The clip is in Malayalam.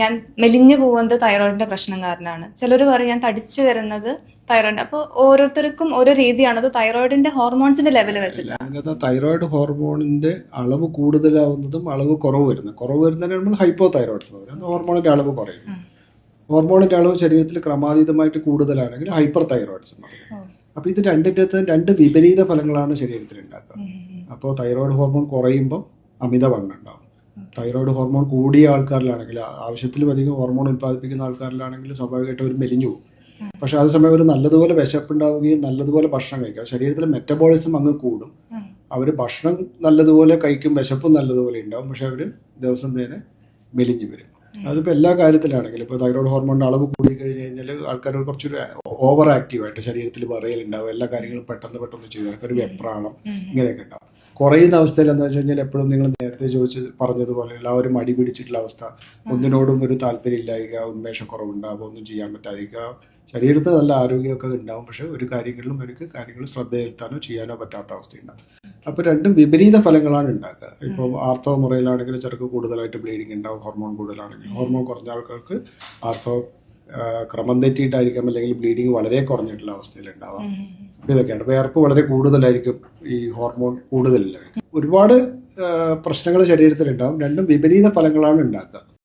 ഞാൻ മെലിഞ്ഞു പോകുന്നത് തൈറോയിഡിന്റെ പ്രശ്നം കാരണമാണ്. ചിലർ പറയും ഞാൻ തടിച്ചു വരുന്നത് തൈറോയിഡ്. അപ്പോൾ ഓരോരുത്തർക്കും ഓരോ രീതിയാണ്. അത് തൈറോയിഡിന്റെ ഹോർമോൺസിന്റെ ലെവൽ വെച്ചിട്ട്. അതിനകത്ത് തൈറോയിഡ് ഹോർമോണിന്റെ അളവ് കൂടുതലാവുന്നതും അളവ് കുറവ് വരുന്നത് കുറവ് വരുന്നതിന് നമ്മൾ ഹൈപ്പോ പറയും. ഹോർമോണിന്റെ അളവ് കുറയും. ഹോർമോണിന്റെ അളവ് ശരീരത്തിൽ ക്രമാതീതമായിട്ട് കൂടുതലാണെങ്കിൽ ഹൈപ്പർ തൈറോയിഡ്സ് അപ്പോൾ ഇത് രണ്ടിന്റെ രണ്ട് വിപരീത ഫലങ്ങളാണ് ശരീരത്തിൽ ഉണ്ടാക്കുക. അപ്പോൾ തൈറോയിഡ് ഹോർമോൺ കുറയുമ്പോൾ അമിതവണ്ണം ഉണ്ടാവും. തൈറോയിഡ് ഹോർമോൺ കൂടിയ ആൾക്കാരിലാണെങ്കിൽ ആവശ്യത്തിലും അധികം ഹോർമോൺ ഉൽപ്പാദിപ്പിക്കുന്ന ആൾക്കാരിലാണെങ്കിൽ സ്വാഭാവികമായിട്ട് അവർ മെലിഞ്ഞു പോകും. പക്ഷെ അതേസമയം അവർ നല്ലതുപോലെ വിശപ്പുണ്ടാവുകയും നല്ലതുപോലെ ഭക്ഷണം കഴിക്കുക ശരീരത്തിലെ മെറ്റബോളിസം അങ്ങ് കൂടും. അവർ ഭക്ഷണം നല്ലതുപോലെ കഴിക്കും വിശപ്പും നല്ലതുപോലെ ഉണ്ടാവും. പക്ഷെ അവർ ദിവസം തന്നെ മെലിഞ്ഞു വരും. അതിപ്പോൾ എല്ലാ കാര്യത്തിലാണെങ്കിലും ഇപ്പോൾ തൈറോയ്ഡ് ഹോർമോണിന്റെ അളവ് കൂടി കഴിഞ്ഞ് കഴിഞ്ഞാൽ ആൾക്കാർ കുറച്ചൊരു ഓവർ ആക്റ്റീവായിട്ട് ശരീരത്തിൽ പറയലുണ്ടാവും എല്ലാ കാര്യങ്ങളും പെട്ടെന്ന് പെട്ടെന്ന് ചെയ്തു ഒരു വെപ്രാളം ഇങ്ങനെയൊക്കെ ഉണ്ടാവും. കുറയുന്ന അവസ്ഥയിൽ എന്താ വെച്ച് കഴിഞ്ഞാൽ എപ്പോഴും നിങ്ങൾ നേരത്തെ ചോദിച്ച് പറഞ്ഞതുപോലെ എല്ലാവരും മടി പിടിച്ചിട്ടുള്ള അവസ്ഥ. ഒന്നിനോടും ഒരു താല്പര്യമില്ലായിക ഉന്മേഷക്കുറവുണ്ടാവുക ഒന്നും ചെയ്യാൻ പറ്റാതിരിക്കുക. ശരീരത്തിൽ നല്ല ആരോഗ്യമൊക്കെ ഉണ്ടാവും. പക്ഷെ ഒരു കാര്യങ്ങളിലും അവർക്ക് കാര്യങ്ങൾ ശ്രദ്ധ ചെലുത്താനോ ചെയ്യാനോ പറ്റാത്ത അവസ്ഥയുണ്ടാവും. അപ്പോൾ രണ്ടും വിപരീത ഫലങ്ങളാണ് ഉണ്ടാക്കുക. ഇപ്പോൾ ആർത്തവ മുറയിലാണെങ്കിൽ ചെറുക്ക് കൂടുതലായിട്ട് ബ്ലീഡിങ് ഉണ്ടാവും ഹോർമോൺ കൂടുതലാണെങ്കിൽ ഹോർമോൺ കുറഞ്ഞ ആൾക്കാർക്ക് ആർത്തവം ക്രമം തെറ്റിയിട്ടായിരിക്കാം അല്ലെങ്കിൽ ബ്ലീഡിങ് വളരെ കുറഞ്ഞിട്ടുള്ള അവസ്ഥയിലുണ്ടാവാം. ഇതൊക്കെയാണ്. വേർപ്പ് വളരെ കൂടുതലായിരിക്കും ഈ ഹോർമോൺ കൂടുതലായിരിക്കും ഒരുപാട് പ്രശ്നങ്ങൾ ശരീരത്തിലുണ്ടാവും. രണ്ടും വിപരീത ഫലങ്ങളാണ് ഉണ്ടാക്കുക.